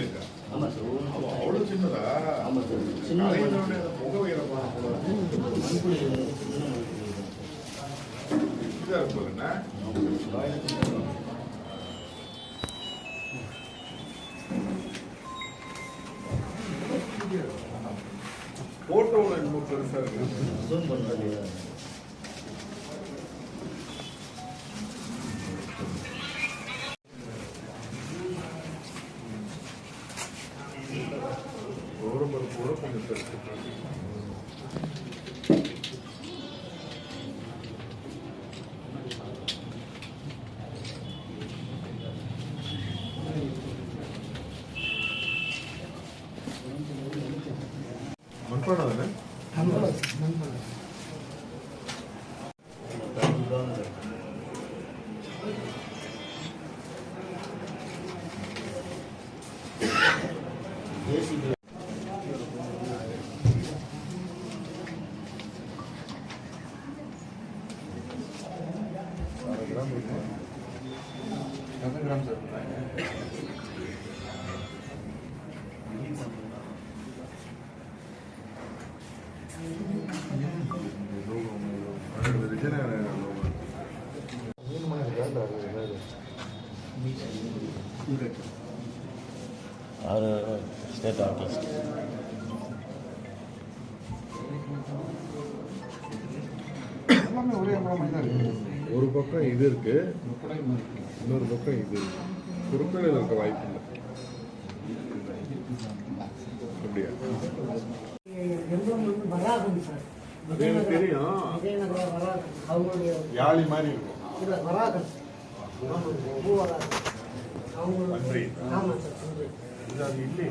இருக்கா. ஆமாம் சார். அவ்வளவு சின்னதா? ஆமாம் சார். சின்ன மண்புழு இதா இருக்கும் என்ன போட்டோவில் இன்னும் பெருசா இருக்கு. 안 빨라네? 안 빨라, 안 빨라. 100グラムないね。और स्टेट आर्टिस्ट Gracias. ஒரு பக்கம் இது இருக்கு இன்னொரு பக்கம் இது குறுக்கடையில் இருக்க வாய்ப்பு இல்லை. அப்படியா? வந்து சார் எனக்கு தெரியும். யாழி மாதிரி இருக்கும். இல்லை வராகம் பூ நன்றி இது அது இருக்கும்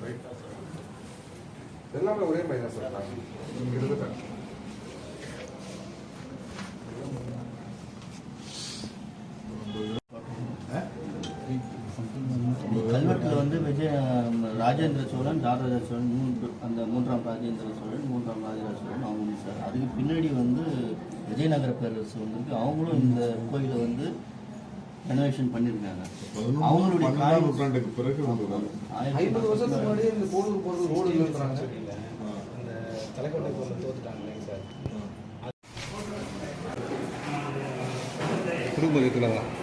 Right. எல்லாமே ஒரே மைனஸ் சார் கல்வெட்டில் வந்து விஜய ராஜேந்திர சோழன் ராஜராஜ சோழன் மூன்று அந்த மூன்றாம் ராஜேந்திர சோழன் மூன்றாம் ராஜராஜ சோழன் அவங்க சார். அதுக்கு பின்னாடி வந்து விஜயநகர பேரரசு வந்திருக்கு. அவங்களும் இந்த கோயிலை வந்து ரெனோவேஷன் பண்ணியிருக்காங்க அவங்களுடைய பன்னெண்டாம் நூற்றாண்டுக்கு பிறகு ஐம்பது வருஷத்துக்கு முன்னாடியே இந்த கோவிலுக்கு போகிறது ரோடு இல்லைன்றாங்க அந்த தலைக்கோட்டை கோவில் தோத்துட்டாங்க இல்லைங்க சார் குடும்பத்தில் தான்